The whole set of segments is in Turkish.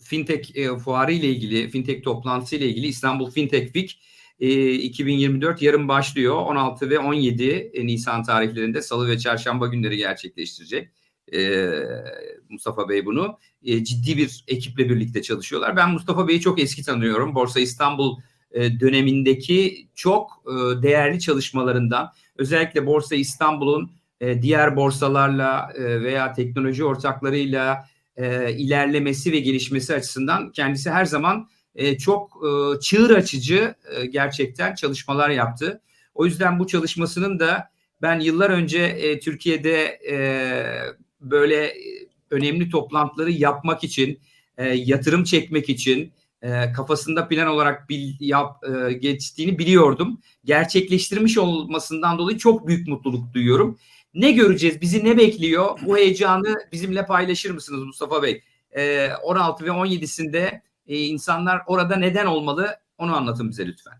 fintech e, fuarı ile ilgili, fintech toplantısı ile ilgili İstanbul Fintech Week e, 2024 yarın başlıyor. 16 ve 17 Nisan tarihlerinde Salı ve Çarşamba günleri gerçekleştirecek. E, Mustafa Bey bunu. E, ciddi bir ekiple birlikte çalışıyorlar. Ben Mustafa Bey'i çok eski tanıyorum. Borsa İstanbul e, dönemindeki çok e, değerli çalışmalarından özellikle Borsa İstanbul'un e, diğer borsalarla e, veya teknoloji ortaklarıyla e, ilerlemesi ve gelişmesi açısından kendisi her zaman e, çok e, çığır açıcı e, gerçekten çalışmalar yaptı. O yüzden bu çalışmasının da ben yıllar önce e, Türkiye'de e, böyle önemli toplantıları yapmak için, e, yatırım çekmek için e, kafasında plan olarak bil, yap, e, geçtiğini biliyordum. Gerçekleştirmiş olmasından dolayı çok büyük mutluluk duyuyorum. Ne göreceğiz? Bizi ne bekliyor? Bu heyecanı bizimle paylaşır mısınız Mustafa Bey? E, 16 ve 17'sinde e, insanlar orada neden olmalı? Onu anlatın bize lütfen.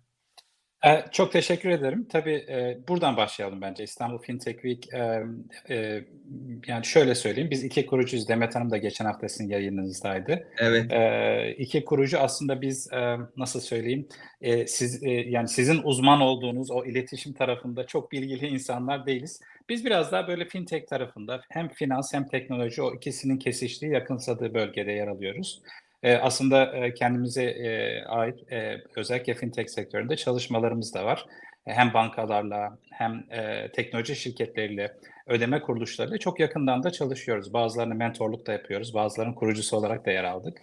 Ee, çok teşekkür ederim. Tabii e, buradan başlayalım bence. İstanbul Fintech Week, e, e, yani şöyle söyleyeyim, biz iki kurucuyuz. Demet Hanım da geçen hafta sizin yayınınızdaydı. Evet. E, iki kurucu aslında biz e, nasıl söyleyeyim, e, siz e, yani sizin uzman olduğunuz o iletişim tarafında çok bilgili insanlar değiliz. Biz biraz daha böyle fintech tarafında hem finans hem teknoloji o ikisinin kesiştiği, yakınsadığı bölgede yer alıyoruz. E, aslında e, kendimize e, ait e, özellikle fintech sektöründe çalışmalarımız da var. E, hem bankalarla hem e, teknoloji şirketleriyle, ödeme kuruluşlarıyla çok yakından da çalışıyoruz. Bazılarını mentorluk da yapıyoruz, bazılarının kurucusu olarak da yer aldık.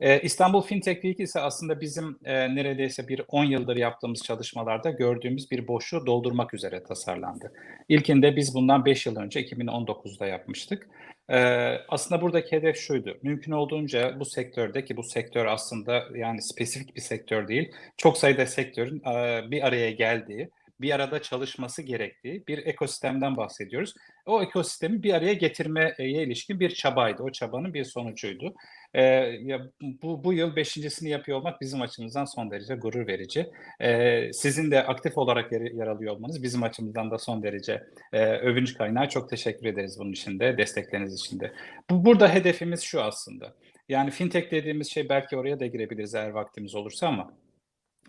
E, İstanbul Fintech Week ise aslında bizim e, neredeyse bir 10 yıldır yaptığımız çalışmalarda gördüğümüz bir boşluğu doldurmak üzere tasarlandı. İlkinde biz bundan 5 yıl önce 2019'da yapmıştık. Ee, aslında buradaki hedef şuydu. Mümkün olduğunca bu sektörde ki bu sektör aslında yani spesifik bir sektör değil. Çok sayıda sektörün e, bir araya geldiği, bir arada çalışması gerektiği bir ekosistemden bahsediyoruz. O ekosistemi bir araya getirmeye ilişkin bir çabaydı. O çabanın bir sonucuydu. Ee, ya bu, bu yıl beşincisini yapıyor olmak bizim açımızdan son derece gurur verici. Ee, sizin de aktif olarak yer, yer alıyor olmanız bizim açımızdan da son derece e, övünç kaynağı. Çok teşekkür ederiz bunun için de, destekleriniz için de. Bu, burada hedefimiz şu aslında. Yani fintech dediğimiz şey belki oraya da girebiliriz eğer vaktimiz olursa ama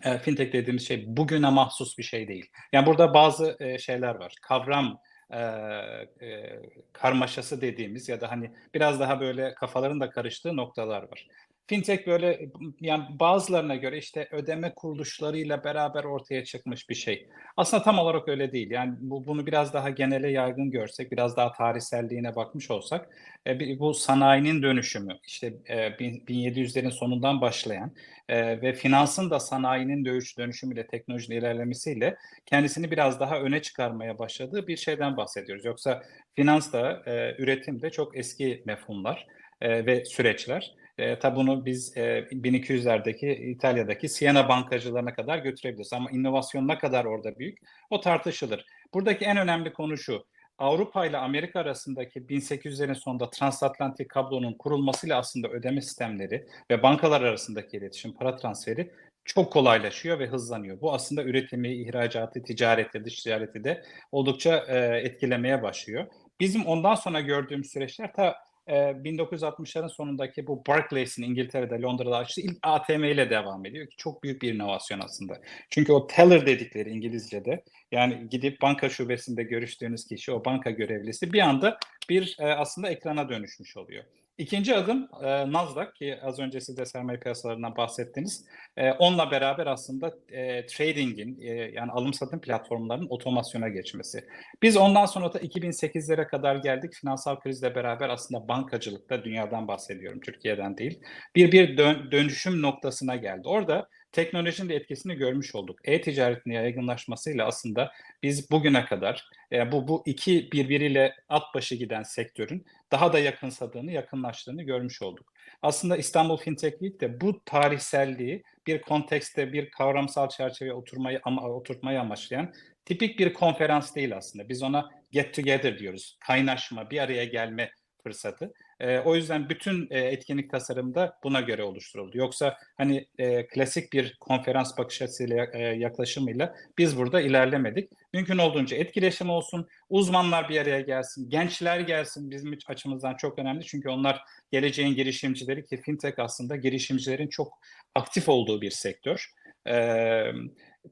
e, fintech dediğimiz şey bugüne mahsus bir şey değil. Yani burada bazı e, şeyler var. Kavram e, e, karmaşası dediğimiz ya da hani biraz daha böyle kafaların da karıştığı noktalar var. Fintech böyle yani bazılarına göre işte ödeme kuruluşlarıyla beraber ortaya çıkmış bir şey. Aslında tam olarak öyle değil. Yani bu, bunu biraz daha genele yaygın görsek, biraz daha tarihselliğine bakmış olsak, e, bu sanayinin dönüşümü, işte e, 1700'lerin sonundan başlayan e, ve finansın da sanayinin dönüş, dönüşümüyle, teknolojinin ilerlemesiyle kendisini biraz daha öne çıkarmaya başladığı bir şeyden bahsediyoruz. Yoksa finans da, e, üretim de çok eski mefhumlar e, ve süreçler. E, tabi bunu biz e, 1200'lerdeki İtalya'daki Siena bankacılarına kadar götürebiliriz. Ama inovasyon ne kadar orada büyük o tartışılır. Buradaki en önemli konu şu. Avrupa ile Amerika arasındaki 1800'lerin sonunda transatlantik kablonun kurulmasıyla aslında ödeme sistemleri ve bankalar arasındaki iletişim, para transferi çok kolaylaşıyor ve hızlanıyor. Bu aslında üretimi, ihracatı, ticareti, dış ticareti de oldukça e, etkilemeye başlıyor. Bizim ondan sonra gördüğümüz süreçler ta 1960'ların sonundaki bu Barclays'in İngiltere'de, Londra'da açtığı ilk ATM ile devam ediyor ki çok büyük bir inovasyon aslında. Çünkü o teller dedikleri İngilizce'de yani gidip banka şubesinde görüştüğünüz kişi, o banka görevlisi bir anda bir aslında ekrana dönüşmüş oluyor. İkinci adım e, Nasdaq ki az önce siz de sermaye piyasalarından bahsettiniz. E, onunla beraber aslında e, trading'in e, yani alım satım platformlarının otomasyona geçmesi. Biz ondan sonra da 2008'lere kadar geldik. Finansal krizle beraber aslında bankacılıkta dünyadan bahsediyorum, Türkiye'den değil. Bir bir dön, dönüşüm noktasına geldi. Orada teknolojinin de etkisini görmüş olduk. E-ticaretin yaygınlaşmasıyla aslında biz bugüne kadar e, bu bu iki birbiriyle at başı giden sektörün daha da yakınsadığını, yakınlaştığını görmüş olduk. Aslında İstanbul Fintech Week de bu tarihselliği bir kontekste, bir kavramsal çerçeveye oturmayı ama oturtmayı amaçlayan tipik bir konferans değil aslında. Biz ona get together diyoruz. Kaynaşma, bir araya gelme fırsatı. E, o yüzden bütün e, etkinlik tasarımı da buna göre oluşturuldu. Yoksa hani e, klasik bir konferans bakış açısıyla e, yaklaşımıyla biz burada ilerlemedik. Mümkün olduğunca etkileşim olsun, uzmanlar bir araya gelsin, gençler gelsin bizim açımızdan çok önemli. Çünkü onlar geleceğin girişimcileri ki fintech aslında girişimcilerin çok aktif olduğu bir sektör. E,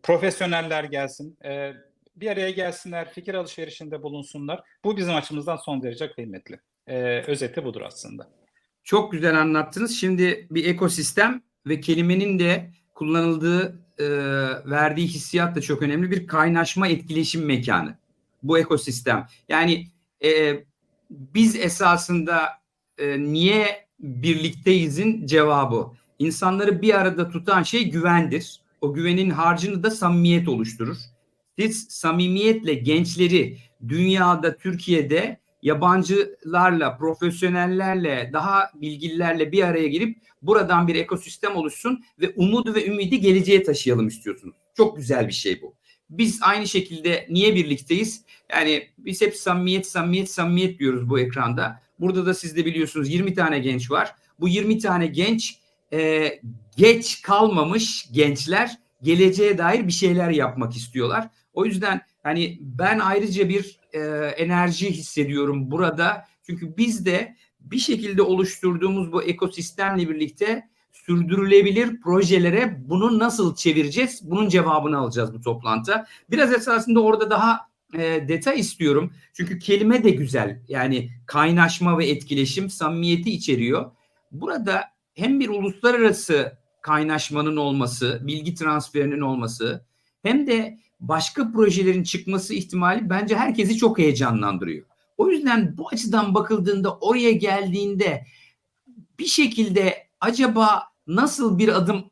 profesyoneller gelsin, e, bir araya gelsinler, fikir alışverişinde bulunsunlar. Bu bizim açımızdan son derece kıymetli. E, özeti budur aslında. Çok güzel anlattınız. Şimdi bir ekosistem ve kelimenin de kullanıldığı, e, verdiği hissiyat da çok önemli. Bir kaynaşma, etkileşim mekanı. Bu ekosistem. Yani e, biz esasında e, niye birlikteyizin cevabı. İnsanları bir arada tutan şey güvendir. O güvenin harcını da samimiyet oluşturur. Siz samimiyetle gençleri dünyada, Türkiye'de yabancılarla, profesyonellerle, daha bilgililerle bir araya girip buradan bir ekosistem oluşsun ve umudu ve ümidi geleceğe taşıyalım istiyorsunuz. Çok güzel bir şey bu. Biz aynı şekilde niye birlikteyiz? Yani biz hep samimiyet, samimiyet, samimiyet diyoruz bu ekranda. Burada da siz de biliyorsunuz 20 tane genç var. Bu 20 tane genç e, geç kalmamış gençler geleceğe dair bir şeyler yapmak istiyorlar. O yüzden hani ben ayrıca bir e, enerji hissediyorum burada. Çünkü biz de bir şekilde oluşturduğumuz bu ekosistemle birlikte sürdürülebilir projelere bunu nasıl çevireceğiz? Bunun cevabını alacağız bu toplantıda. Biraz esasında orada daha e, detay istiyorum. Çünkü kelime de güzel. Yani kaynaşma ve etkileşim samimiyeti içeriyor. Burada hem bir uluslararası kaynaşmanın olması, bilgi transferinin olması hem de başka projelerin çıkması ihtimali bence herkesi çok heyecanlandırıyor. O yüzden bu açıdan bakıldığında oraya geldiğinde bir şekilde acaba nasıl bir adım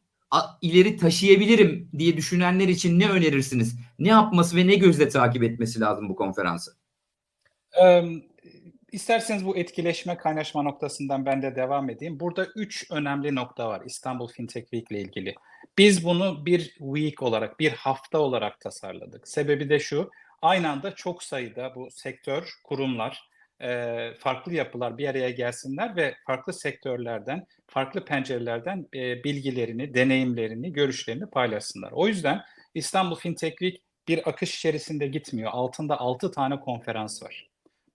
ileri taşıyabilirim diye düşünenler için ne önerirsiniz? Ne yapması ve ne gözle takip etmesi lazım bu konferansı? Ee, isterseniz bu etkileşme kaynaşma noktasından ben de devam edeyim. Burada üç önemli nokta var İstanbul Fintech Week ile ilgili. Biz bunu bir week olarak, bir hafta olarak tasarladık. Sebebi de şu, aynı anda çok sayıda bu sektör, kurumlar, e, farklı yapılar bir araya gelsinler ve farklı sektörlerden, farklı pencerelerden e, bilgilerini, deneyimlerini, görüşlerini paylaşsınlar. O yüzden İstanbul Fintech Week bir akış içerisinde gitmiyor. Altında 6 tane konferans var.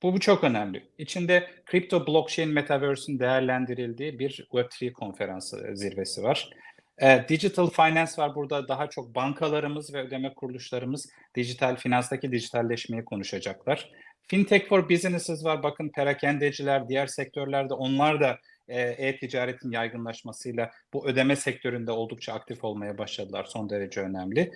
Bu, bu çok önemli. İçinde kripto, blockchain, metaverse'ün değerlendirildiği bir Web3 konferansı zirvesi var. E, digital finance var burada daha çok bankalarımız ve ödeme kuruluşlarımız dijital finanstaki dijitalleşmeyi konuşacaklar. Fintech for Businesses var. Bakın perakendeciler, diğer sektörlerde onlar da e-ticaretin yaygınlaşmasıyla bu ödeme sektöründe oldukça aktif olmaya başladılar. Son derece önemli.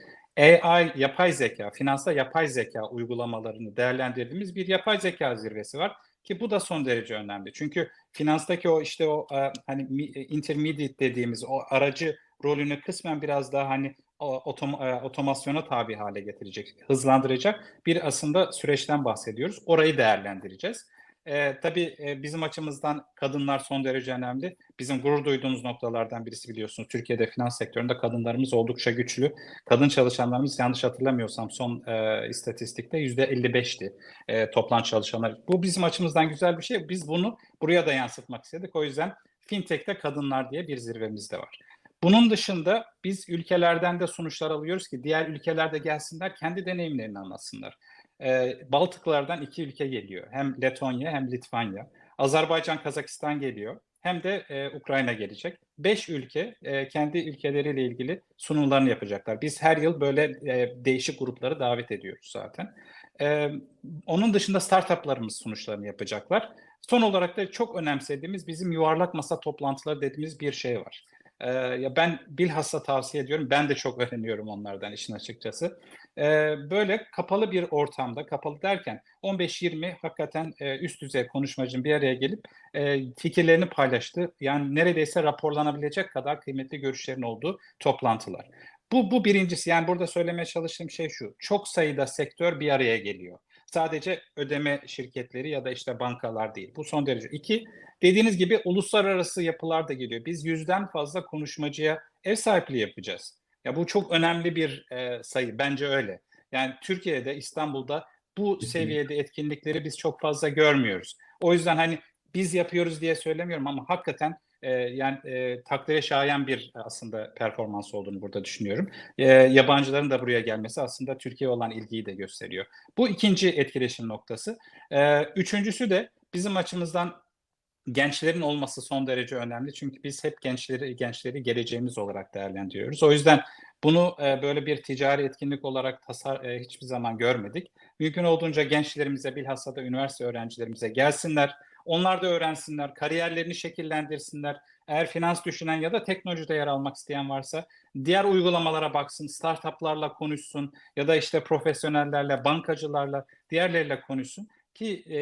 AI, yapay zeka, finansta yapay zeka uygulamalarını değerlendirdiğimiz bir yapay zeka zirvesi var ki bu da son derece önemli. Çünkü finanstaki o işte o hani intermediate dediğimiz o aracı rolünü kısmen biraz daha hani otom, otomasyona tabi hale getirecek, hızlandıracak bir aslında süreçten bahsediyoruz. Orayı değerlendireceğiz. E, tabii e, bizim açımızdan kadınlar son derece önemli. Bizim gurur duyduğumuz noktalardan birisi biliyorsunuz. Türkiye'de finans sektöründe kadınlarımız oldukça güçlü. Kadın çalışanlarımız yanlış hatırlamıyorsam son e, istatistikte %55'ti e, toplam çalışanlar. Bu bizim açımızdan güzel bir şey. Biz bunu buraya da yansıtmak istedik. O yüzden Fintech'te kadınlar diye bir zirvemiz de var. Bunun dışında biz ülkelerden de sonuçlar alıyoruz ki diğer ülkelerde gelsinler kendi deneyimlerini anlatsınlar. Ee, Baltıklardan iki ülke geliyor. Hem Letonya hem Litvanya. Azerbaycan, Kazakistan geliyor. Hem de e, Ukrayna gelecek. Beş ülke e, kendi ülkeleriyle ilgili sunumlarını yapacaklar. Biz her yıl böyle e, değişik grupları davet ediyoruz zaten. E, onun dışında startuplarımız sonuçlarını yapacaklar. Son olarak da çok önemsediğimiz bizim yuvarlak masa toplantıları dediğimiz bir şey var. Ee, ya ben bilhassa tavsiye ediyorum. Ben de çok öğreniyorum onlardan işin açıkçası. Ee, böyle kapalı bir ortamda, kapalı derken 15-20 hakikaten e, üst düzey konuşmacının bir araya gelip e, fikirlerini paylaştı. Yani neredeyse raporlanabilecek kadar kıymetli görüşlerin olduğu toplantılar. Bu, bu birincisi yani burada söylemeye çalıştığım şey şu. Çok sayıda sektör bir araya geliyor. Sadece ödeme şirketleri ya da işte bankalar değil. Bu son derece. İki, dediğiniz gibi uluslararası yapılar da geliyor. Biz yüzden fazla konuşmacıya ev sahipliği yapacağız. Ya bu çok önemli bir e, sayı. Bence öyle. Yani Türkiye'de, İstanbul'da bu seviyede etkinlikleri biz çok fazla görmüyoruz. O yüzden hani biz yapıyoruz diye söylemiyorum ama hakikaten e, yani e, takdire şayan bir aslında performans olduğunu burada düşünüyorum. E, yabancıların da buraya gelmesi aslında Türkiye olan ilgiyi de gösteriyor. Bu ikinci etkileşim noktası. E, üçüncüsü de bizim açımızdan gençlerin olması son derece önemli. Çünkü biz hep gençleri gençleri geleceğimiz olarak değerlendiriyoruz. O yüzden bunu e, böyle bir ticari etkinlik olarak tasar e, hiçbir zaman görmedik. Mümkün olduğunca gençlerimize bilhassa da üniversite öğrencilerimize gelsinler. Onlar da öğrensinler, kariyerlerini şekillendirsinler. Eğer finans düşünen ya da teknolojide yer almak isteyen varsa diğer uygulamalara baksın, startuplarla konuşsun ya da işte profesyonellerle, bankacılarla, diğerleriyle konuşsun ki e,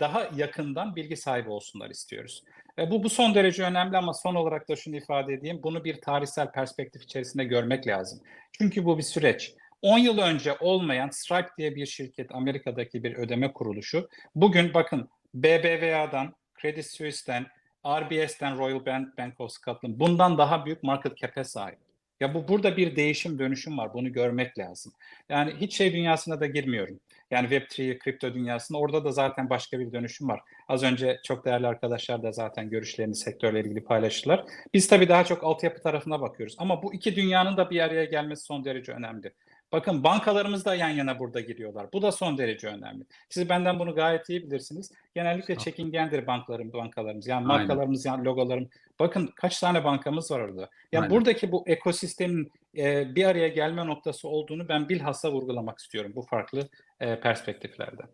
daha yakından bilgi sahibi olsunlar istiyoruz. E, bu bu son derece önemli ama son olarak da şunu ifade edeyim. Bunu bir tarihsel perspektif içerisinde görmek lazım. Çünkü bu bir süreç. 10 yıl önce olmayan Stripe diye bir şirket, Amerika'daki bir ödeme kuruluşu. Bugün bakın BBVA'dan, Credit Suisse'den, RBS'den, Royal Bank, Bank of Scotland bundan daha büyük market cap'e sahip. Ya bu burada bir değişim, dönüşüm var. Bunu görmek lazım. Yani hiç şey dünyasına da girmiyorum. Yani Web3, kripto dünyasında orada da zaten başka bir dönüşüm var. Az önce çok değerli arkadaşlar da zaten görüşlerini sektörle ilgili paylaştılar. Biz tabii daha çok altyapı tarafına bakıyoruz. Ama bu iki dünyanın da bir araya gelmesi son derece önemli. Bakın bankalarımız da yan yana burada giriyorlar. Bu da son derece önemli. Siz benden bunu gayet iyi bilirsiniz. Genellikle çekingendir banklarım, bankalarımız. Yani markalarımız, yani logolarım. Bakın kaç tane bankamız var orada. Yani Aynen. buradaki bu ekosistemin e, bir araya gelme noktası olduğunu ben bilhassa vurgulamak istiyorum bu farklı e, perspektiflerden.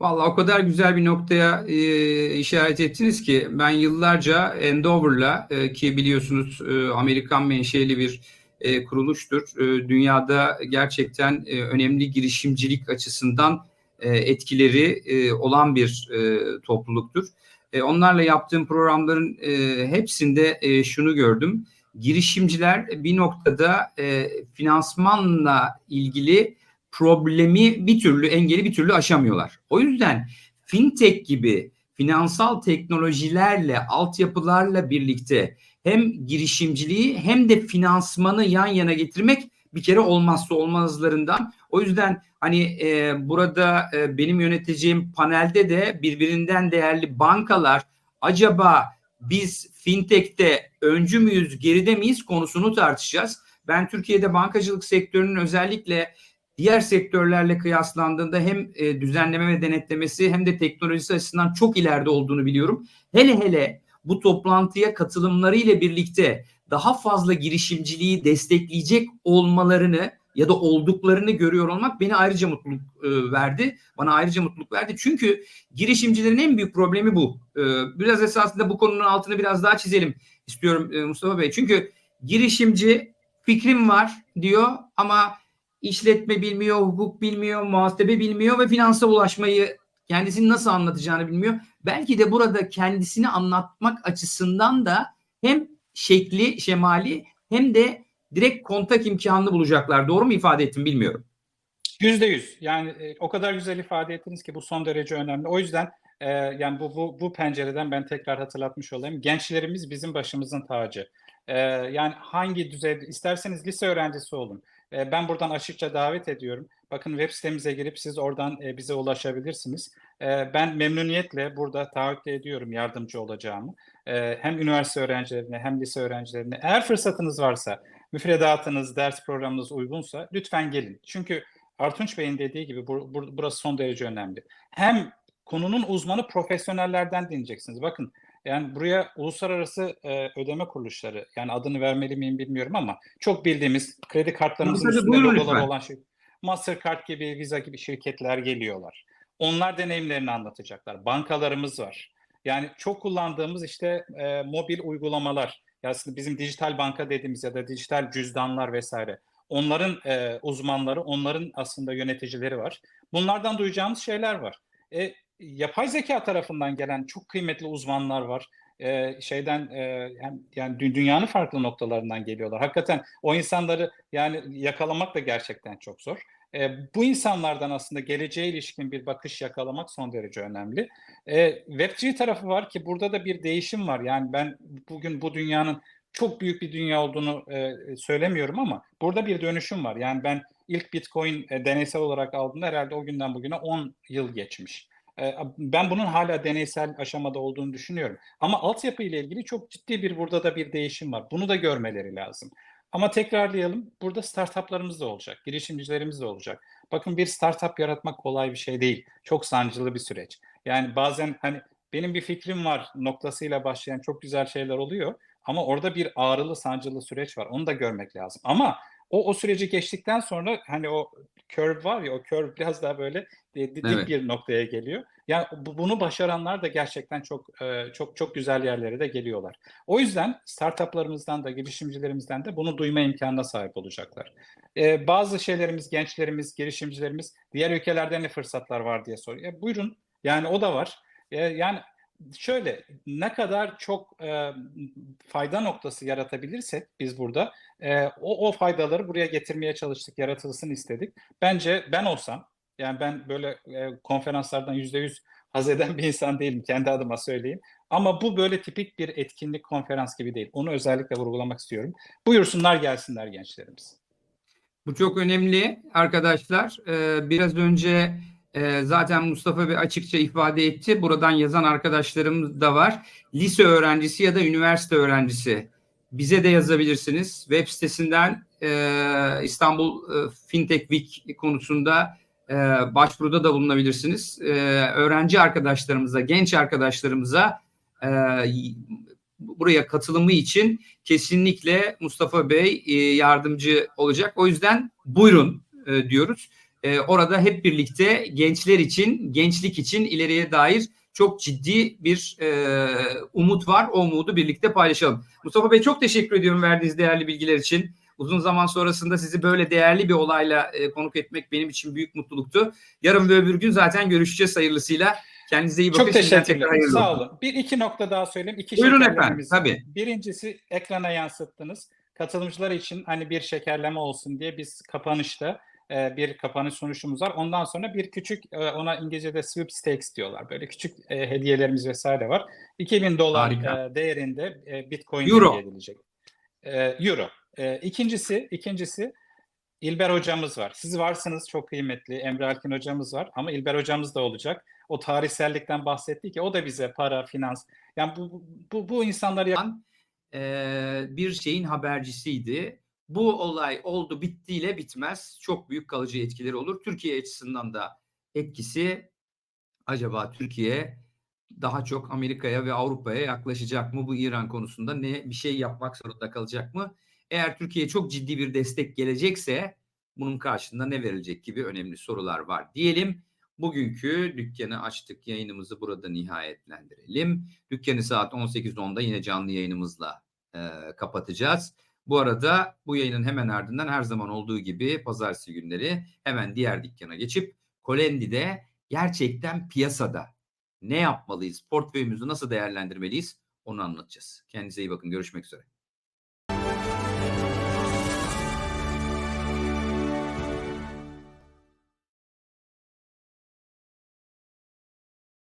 Vallahi o kadar güzel bir noktaya e, işaret ettiniz ki ben yıllarca Endeavor'la e, ki biliyorsunuz e, Amerikan menşeli bir e, kuruluştur. E, dünyada gerçekten e, önemli girişimcilik açısından e, etkileri e, olan bir e, topluluktur. E, onlarla yaptığım programların e, hepsinde e, şunu gördüm. Girişimciler bir noktada e, finansmanla ilgili problemi bir türlü engeli bir türlü aşamıyorlar. O yüzden fintech gibi finansal teknolojilerle, altyapılarla birlikte hem girişimciliği hem de finansmanı yan yana getirmek bir kere olmazsa olmazlarından. O yüzden hani e, burada e, benim yöneteceğim panelde de birbirinden değerli bankalar acaba biz fintech'te öncü müyüz, geride miyiz konusunu tartışacağız. Ben Türkiye'de bankacılık sektörünün özellikle diğer sektörlerle kıyaslandığında hem e, düzenleme ve denetlemesi hem de teknolojisi açısından çok ileride olduğunu biliyorum. Hele hele bu toplantıya katılımları ile birlikte daha fazla girişimciliği destekleyecek olmalarını ya da olduklarını görüyor olmak beni ayrıca mutluluk e, verdi. Bana ayrıca mutluluk verdi. Çünkü girişimcilerin en büyük problemi bu. E, biraz esasında bu konunun altını biraz daha çizelim istiyorum e, Mustafa Bey. Çünkü girişimci fikrim var diyor ama işletme bilmiyor, hukuk bilmiyor, muhasebe bilmiyor ve finansa ulaşmayı kendisini nasıl anlatacağını bilmiyor. Belki de burada kendisini anlatmak açısından da hem şekli, şemali hem de direkt kontak imkanını bulacaklar. Doğru mu ifade ettim bilmiyorum. Yüzde yüz. Yani e, o kadar güzel ifade ettiniz ki bu son derece önemli. O yüzden e, yani bu, bu bu pencereden ben tekrar hatırlatmış olayım. Gençlerimiz bizim başımızın tacı. E, yani hangi düzeyde isterseniz lise öğrencisi olun. E, ben buradan açıkça davet ediyorum. Bakın web sitemize girip siz oradan e, bize ulaşabilirsiniz. E, ben memnuniyetle burada taahhüt ediyorum yardımcı olacağımı. E, hem üniversite öğrencilerine hem lise öğrencilerine. Eğer fırsatınız varsa, müfredatınız, ders programınız uygunsa lütfen gelin. Çünkü Artunç Bey'in dediği gibi bur, bur, burası son derece önemli. Hem konunun uzmanı profesyonellerden dinleyeceksiniz. Bakın yani buraya uluslararası e, ödeme kuruluşları yani adını vermeli miyim bilmiyorum ama çok bildiğimiz kredi kartlarımızın üstünde lütfen. olan şey. Mastercard gibi, Visa gibi şirketler geliyorlar. Onlar deneyimlerini anlatacaklar. Bankalarımız var. Yani çok kullandığımız işte e, mobil uygulamalar. Aslında bizim dijital banka dediğimiz ya da dijital cüzdanlar vesaire. Onların e, uzmanları, onların aslında yöneticileri var. Bunlardan duyacağımız şeyler var. E, yapay zeka tarafından gelen çok kıymetli uzmanlar var. E, şeyden e, yani dü- dünyanın farklı noktalarından geliyorlar. Hakikaten o insanları yani yakalamak da gerçekten çok zor. E, bu insanlardan aslında geleceğe ilişkin bir bakış yakalamak son derece önemli. E, Web3 tarafı var ki burada da bir değişim var. Yani ben bugün bu dünyanın çok büyük bir dünya olduğunu e, söylemiyorum ama burada bir dönüşüm var. Yani ben ilk Bitcoin e, deneysel olarak aldığımda herhalde o günden bugüne 10 yıl geçmiş. Eee, ben bunun hala deneysel aşamada olduğunu düşünüyorum. Ama altyapı ile ilgili çok ciddi bir burada da bir değişim var. Bunu da görmeleri lazım. Ama tekrarlayalım, burada startup'larımız da olacak, girişimcilerimiz de olacak. Bakın bir startup yaratmak kolay bir şey değil. Çok sancılı bir süreç. Yani bazen hani benim bir fikrim var noktasıyla başlayan çok güzel şeyler oluyor. Ama orada bir ağrılı, sancılı süreç var. Onu da görmek lazım. Ama o, o süreci geçtikten sonra hani o curve var ya o curve biraz daha böyle dik Evet. bir noktaya geliyor. Yani bu- bunu başaranlar da gerçekten çok e, çok çok güzel yerlere de geliyorlar. O yüzden startuplarımızdan da girişimcilerimizden de bunu duyma imkanına sahip olacaklar. E, bazı şeylerimiz, gençlerimiz, girişimcilerimiz diğer ülkelerde ne fırsatlar var diye soruyor. E, buyurun. Yani o da var. E, yani şöyle ne kadar çok e, fayda noktası yaratabilirsek biz burada e, o, o faydaları buraya getirmeye çalıştık, yaratılsın istedik. Bence ben olsam, yani ben böyle e, konferanslardan yüzde yüz haz eden bir insan değilim, kendi adıma söyleyeyim. Ama bu böyle tipik bir etkinlik, konferans gibi değil. Onu özellikle vurgulamak istiyorum. Buyursunlar gelsinler gençlerimiz. Bu çok önemli arkadaşlar. Ee, biraz önce e, zaten Mustafa Bey açıkça ifade etti. Buradan yazan arkadaşlarım da var. Lise öğrencisi ya da üniversite öğrencisi. Bize de yazabilirsiniz. Web sitesinden e, İstanbul e, Fintech Week konusunda e, başvuruda da bulunabilirsiniz. E, öğrenci arkadaşlarımıza, genç arkadaşlarımıza e, buraya katılımı için kesinlikle Mustafa Bey e, yardımcı olacak. O yüzden buyurun e, diyoruz. E, orada hep birlikte gençler için, gençlik için ileriye dair çok ciddi bir e, umut var. O umudu birlikte paylaşalım. Mustafa Bey çok teşekkür ediyorum verdiğiniz değerli bilgiler için. Uzun zaman sonrasında sizi böyle değerli bir olayla e, konuk etmek benim için büyük mutluluktu. Yarın ve öbür gün zaten görüşeceğiz hayırlısıyla. Kendinize iyi bakın. Çok teşekkürler. Sağ olun. Bir iki nokta daha söyleyeyim. İki Buyurun efendim, tabii. Birincisi ekrana yansıttınız. Katılımcılar için hani bir şekerleme olsun diye biz kapanışta e, bir kapanış sunuşumuz var. Ondan sonra bir küçük e, ona İngilizce'de sweepstakes diyorlar. Böyle küçük e, hediyelerimiz vesaire var. 2000 dolar Harika. değerinde Bitcoin Euro. hediye edilecek. Euro. E, ikincisi, ikincisi İlber hocamız var. Siz varsınız çok kıymetli. Emre Alkin hocamız var ama İlber hocamız da olacak. O tarihsellikten bahsetti ki o da bize para, finans. Yani bu bu bu insanları yapan eee, bir şeyin habercisiydi. Bu olay oldu bittiyle bitmez. Çok büyük kalıcı etkileri olur. Türkiye açısından da etkisi acaba Türkiye daha çok Amerika'ya ve Avrupa'ya yaklaşacak mı bu İran konusunda ne bir şey yapmak zorunda kalacak mı? Eğer Türkiye çok ciddi bir destek gelecekse bunun karşılığında ne verilecek gibi önemli sorular var diyelim. Bugünkü dükkanı açtık yayınımızı burada nihayetlendirelim. Dükkanı saat 18.10'da yine canlı yayınımızla e, kapatacağız. Bu arada bu yayının hemen ardından her zaman olduğu gibi pazartesi günleri hemen diğer dükkana geçip Kolendi'de gerçekten piyasada ne yapmalıyız, portföyümüzü nasıl değerlendirmeliyiz onu anlatacağız. Kendinize iyi bakın. Görüşmek üzere.